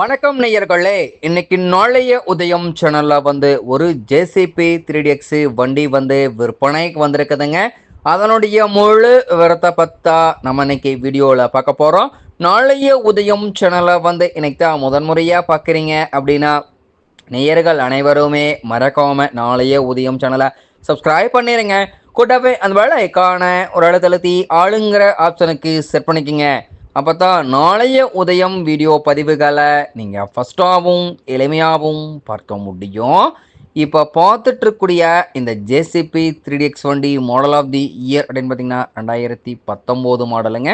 வணக்கம் நேயர்களே. இன்னைக்கு நாளைய உதயம் சேனல்ல வந்து ஒரு ஜேசிபி த்ரீ எக்ஸ் வண்டி வந்து விற்பனைக்கு வந்திருக்குதுங்க. அதனுடைய முழு விவரத்தை பத்தா நம்ம இன்னைக்கு வீடியோவில் பார்க்க போகிறோம் நாளைய உதயம் சேனலை வந்து இன்னைக்கு தான் முதன்முறையாக பார்க்குறீங்க அப்படின்னா நேயர்கள் அனைவருமே மறக்காம நாளைய உதயம் சேனலை சப்ஸ்கிரைப் பண்ணிடுங்க கூட்டவே அந்த வேலைக்கான ஒரு இடத்துல ஆளுங்கிற ஆப்ஷனுக்கு செட் பண்ணிக்கோங்க. அப்போ தான் நாளைய உதயம் வீடியோ பதிவுகளை நீங்கள் ஃபஸ்ட்டாகவும் எளிமையாகவும் பார்க்க முடியும். இப்போ பார்த்துட்ருக்கூடிய இந்த ஜேசிபி த்ரீ எக்ஸ் வண்டி மாடல் ஆஃப் தி இயர் அப்படின்னு பார்த்தீங்கன்னா ரெண்டாயிரத்தி பத்தொம்போது மாடலுங்க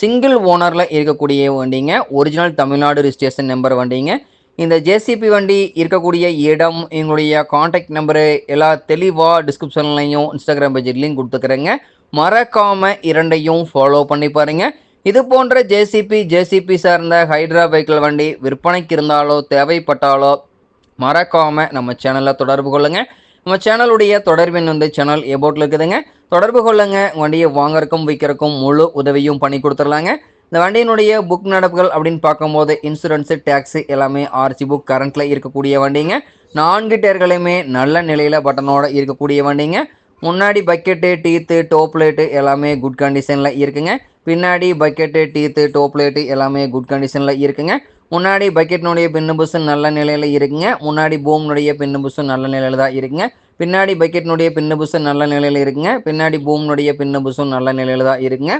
சிங்கிள் ஓனரில் இருக்கக்கூடிய வண்டிங்க. ஒரிஜினல் தமிழ்நாடு ரிஜிஸ்ட்ரேஷன் நம்பர் வண்டிங்க. இந்த ஜேசிபி வண்டி இருக்கக்கூடிய இடம் எங்களுடைய காண்டாக்ட் நம்பரு எல்லா தெளிவாக டிஸ்கிரிப்ஷன்லையும் இன்ஸ்டாகிராம் பேஜ் லிங்க் கொடுத்துக்கிறேங்க. மறக்காமல் இரண்டையும் ஃபாலோ பண்ணி பாருங்கள் இது போன்ற ஜேசிபி ஜேசிபி சார்ந்த ஹைட்ரா பைக்கில் வண்டி விற்பனைக்கு இருந்தாலோ தேவைப்பட்டாலோ மறக்காமல் நம்ம சேனலில் தொடர்பு கொள்ளுங்கள் நம்ம சேனலுடைய தொடர்பின் வந்து சேனல் எபோட்டில் இருக்குதுங்க. தொடர்பு கொள்ளுங்க. வண்டியை வாங்கறக்கும் விற்கிறக்கும் முழு உதவியும் பண்ணி கொடுத்துடலாங்க. இந்த வண்டியினுடைய புக் நடப்புகள் அப்படின்னு பார்க்கும்போது இன்சூரன்ஸு டேக்ஸு எல்லாமே ஆர்சி புக் கரண்ட்டில் இருக்கக்கூடிய வண்டிங்க. நான்கு டயர்களையுமே நல்ல நிலையில் பட்டனோட இருக்கக்கூடிய வண்டிங்க. முன்னாடி பக்கெட்டு டீத்து டோப் லைட்டு எல்லாமே குட் கண்டிஷனில் இருக்குங்க. பின்னாடி பக்கெட்டு டீத்து டோப் லைட்டு எல்லாமே குட் கண்டிஷனில் இருக்குங்க. முன்னாடி பக்கெட்னுடைய பின்னு புஷும் நல்ல நிலையில் இருக்குங்க. முன்னாடி பூம்னுடைய பின்னு புஷும் நல்ல நிலையில் தான் இருக்குங்க. பின்னாடி பக்கெட்னுடைய பின்னு புஷும் நல்ல நிலையில் இருக்குங்க. பின்னாடி பூம்னுடைய பின்னு புஷும் நல்ல நிலையில் தான் இருக்குங்க.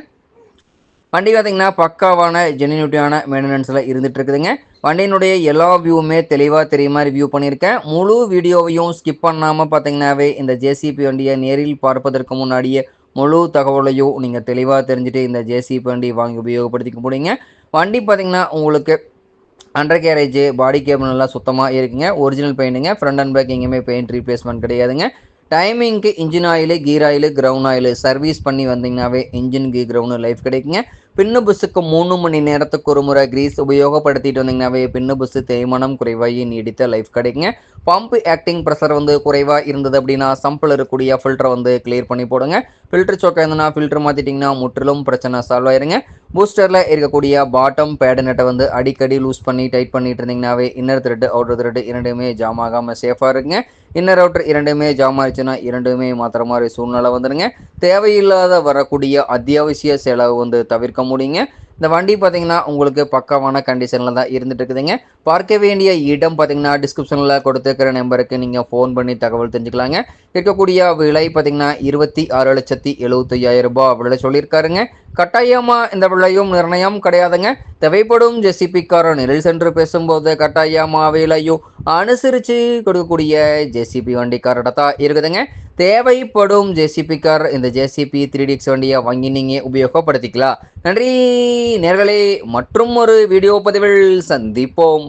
வண்டி பார்த்தீங்கன்னா பக்காவான ஜெனினிட்டியான மெயின்டெனன்ஸில் இருந்துட்டு இருக்குதுங்க. வண்டியினுடைய எல்லா வியூவுமே தெளிவாக தெரிய மாதிரி வியூ பண்ணியிருக்கேன். முழு வீடியோவையும் ஸ்கிப் பண்ணாமல் பார்த்தீங்கன்னாவே இந்த ஜேசிபி வண்டியை நேரில் பார்ப்பதற்கு முன்னாடியே முழு தகவலையும் நீங்கள் தெளிவாக தெரிஞ்சுட்டு இந்த ஜேசிபி வண்டி வாங்கி உபயோகப்படுத்திக்க முடியுங்க. வண்டி பார்த்தீங்கன்னா உங்களுக்கு அண்டர் கேரேஜ் பாடி கேபிள் நல்லா சுத்தமாக இருக்குங்க. ஒரிஜினல் பெயிண்ட்டுங்க ஃப்ரண்ட் அண்ட் பேக் எங்கேயுமே பெயிண்ட் ரீப்ளேஸ்மெண்ட் கிடையாதுங்க. டைமிங்க்கு engine oil gear oil ground oil service பண்ணி வந்தீங்கன்னாவே இன்ஜின் கீ கிரவுண்டு லைஃப் கிடைக்குங்க. பின்னு புஸ்ஸுக்கு மூணு மணி நேரத்துக்கு ஒரு முறை கிரீஸ் உபயோகப்படுத்திட்டு வந்தீங்கன்னாவே பின்னு புஸ்ஸு தேய்மானம் குறைவாகி நீடித்த லைஃப் கிடைக்குங்க. பம்ப் ஆக்டிங் ப்ரெஷர் வந்து குறைவாக இருந்தது அப்படின்னா சம்பிள் இருக்கக்கூடிய ஃபில்டரை வந்து கிளியர் பண்ணி போடுங்க. ஃபில்டர் சோக்கா இருந்ததுன்னா ஃபில்டர் மாற்றிட்டிங்கன்னா முற்றிலும் பிரச்சனை சால்வ் ஆயிருங்க. பூஸ்டரில் இருக்கக்கூடிய பாட்டம் பேடு நெட்டை வந்து அடிக்கடி லூஸ் பண்ணி டைட் பண்ணிட்டு இருந்தீங்கன்னாவே இன்னர் த்ரெட்டு அவுட்டர் த்ரெட்டு இரண்டுமே ஜாம் ஆகாமல் சேஃபாக இருக்குங்க இன்னர் அவுட்டர் இரண்டுமே ஜாம் ஆயிடுச்சுன்னா இரண்டுமே மாத்திர மாதிரி சூழ்நிலை வந்துடுங்க தேவையில்லாத வரக்கூடிய அத்தியாவசிய செலவு வந்து தவிர்க்க முடியுங்க. இந்த வண்டி பார்த்தீங்கன்னா உங்களுக்கு பக்காவான கண்டிஷனில் தான் இருந்துட்டு இருக்குதுங்க பார்க்க வேண்டிய இடம் பார்த்தீங்கன்னா டிஸ்கிரிப்ஷனில் கொடுத்துருக்கிற நம்பருக்கு நீங்கள் ஃபோன் பண்ணி தகவல் தெரிஞ்சுக்கலாங்க. இருக்கக்கூடிய விலை பார்த்தீங்கன்னா இருபத்தி ஆறு லட்சத்தி எழுபத்தையாயிரம் ரூபாய் விலை சொல்லியிருக்காருங்க. கட்டாயமாக இந்த விலையும் நிர்ணயம் கிடையாதுங்க. தேவைப்படும் ஜெசிபிக்கார நெல் சென்று பேசும்போது கட்டாயமாக விலையும் அனுசரித்து கொடுக்கக்கூடிய ஜேசிபி வண்டிக்காரோட தான் இருக்குதுங்க. தேவைப்படும் ஜேசிபி கார் இந்த ஜேசிபி த்ரீ டிக்ஸ் வண்டியை வாங்கி நீங்கள் உபயோகப்படுத்திக்கலாம். நன்றி நேர்களே மற்றும் ஒரு வீடியோ பதிவில் சந்திப்போம்.